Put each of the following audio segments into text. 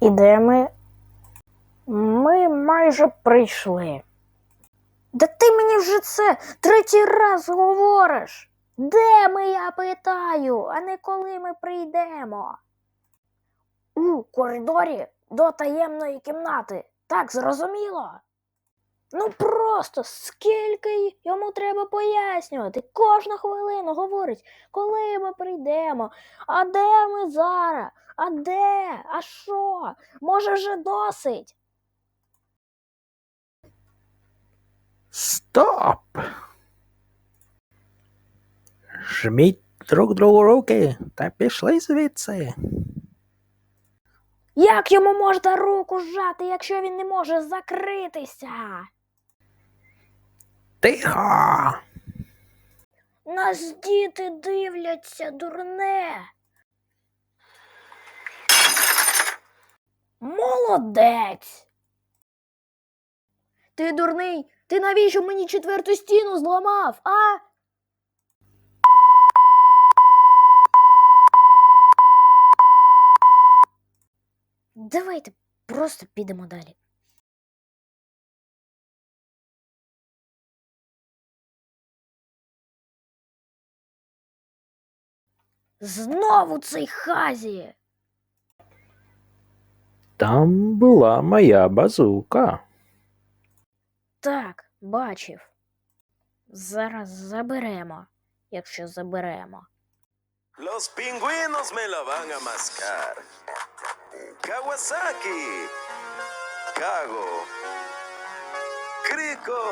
І де ми? Ми майже прийшли. Да ти мені вже це третій раз говориш. Де ми, я питаю, а не коли ми прийдемо? У коридорі до таємної кімнати. Так зрозуміло? Ну просто скільки йому треба пояснювати. Кожну хвилину говорить, коли ми прийдемо, а де ми зараз? А де? А що? Може, вже досить? Стоп! Жміть друг другу руки та пішли звідси. Як йому можна руку зжати, якщо він не може закритися? Тихо! Нас діти дивляться, дурне. Молодець. Ти дурний, ти навіщо мені четверту стіну зламав, а? Давайте просто підемо далі. Знову цей хазі. Там була моя базука. Так, бачив. Зараз заберемо, якщо заберемо. Los pingüinos me la van a mascar. Kawasaki. Kago. Crico.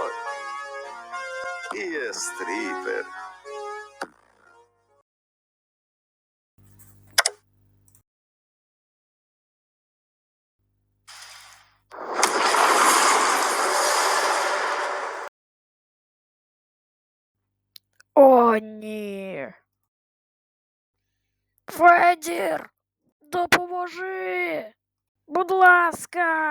Y stripper. О, ні. Федір, допоможи. Будь ласка.